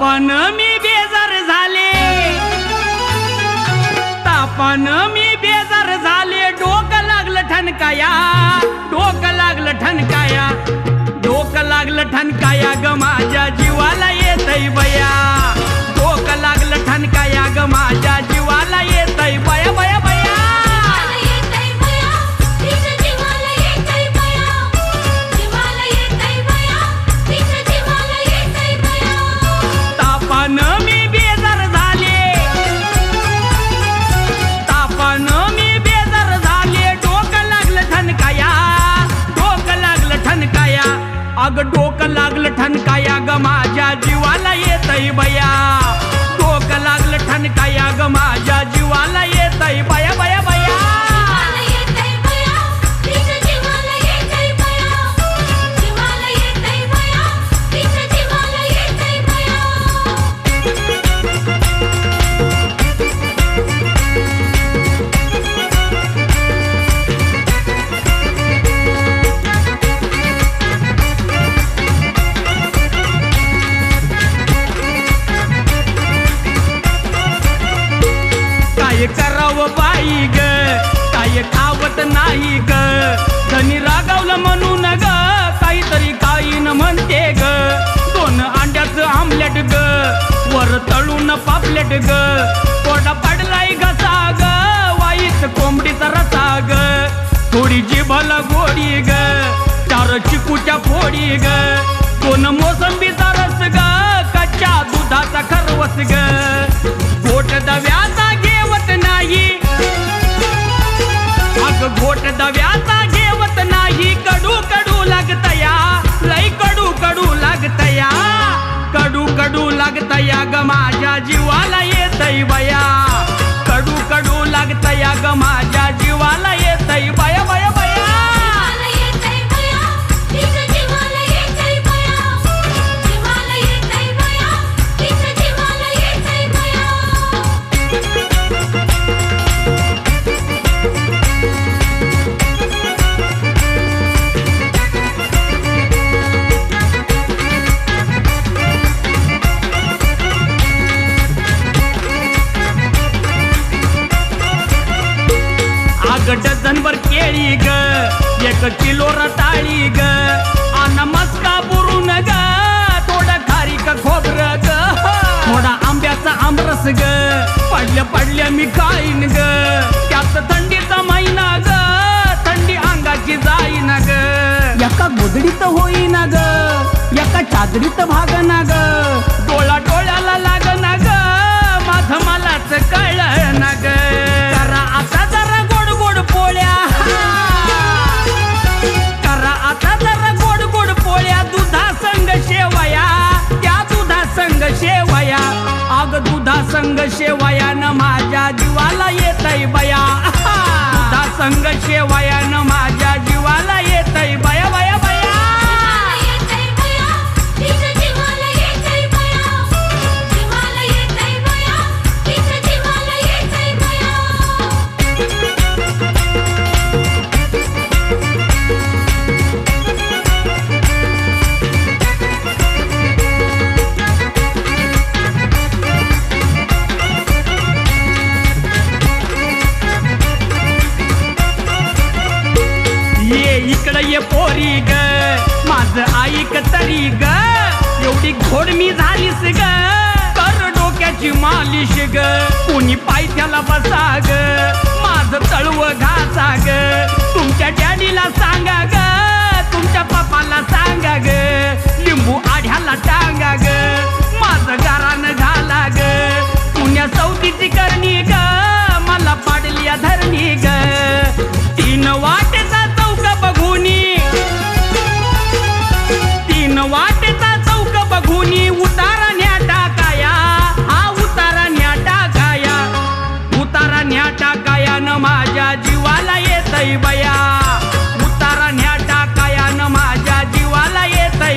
तापान मी बेजार झाले. तापान मी बेजार झाले. डोकं लागलं ठणकाया डोकं लागलं ठणकाया डोकं लागलं ठणकाया ग माझ्या जीवाला. नाही ग. धनी रागावलं म्हणून ग. काहीतरी काही न म्हणते ग. दोन अंड्याचं आमलेट ग. वर तळून पापलेट ग. पोटा पडलाय घसा ग वाईट कोंबडीचा रसा ग. थोडी जिभला गोडी ग. चार चिकूच्या फोडी ग. दोन मोसंबीचा जीवाला येतय बया कडू कडू लागतया गमा डझनभर ग. एक किलो रताळी ग. अन मस्का बुरून ग. थोडं खारीक खोबर ग. थोडा आंब्याचा आमरस ग. पडल्या पडल्या मी खाईन ग. त्यात थंडीचा महिना ग. थंडी अंगाची जाईन ग. एका गोदडीत होईना ग. एका चादरीत भागना ग. डोळा डोळ्याला लाग दुधा संग माझ्या जीवाला येतय बया. तुझा संग शेवायान माझ्या तरी ग. माझं ऐक तरी ग. एवढी घोड मी झालीस ग. कर डोक्याची मालिश ग. कोणी पायथ्याला बसा ग. माझं तळव घासा ग. तुमच्या डॅडीला सांगा ग. तुमच्या पप्पाला सांगा ग. लिंबू आढ्याला टांगा ग. माझं गारानं झाला ग. पुण्या चौथीची करणी ग.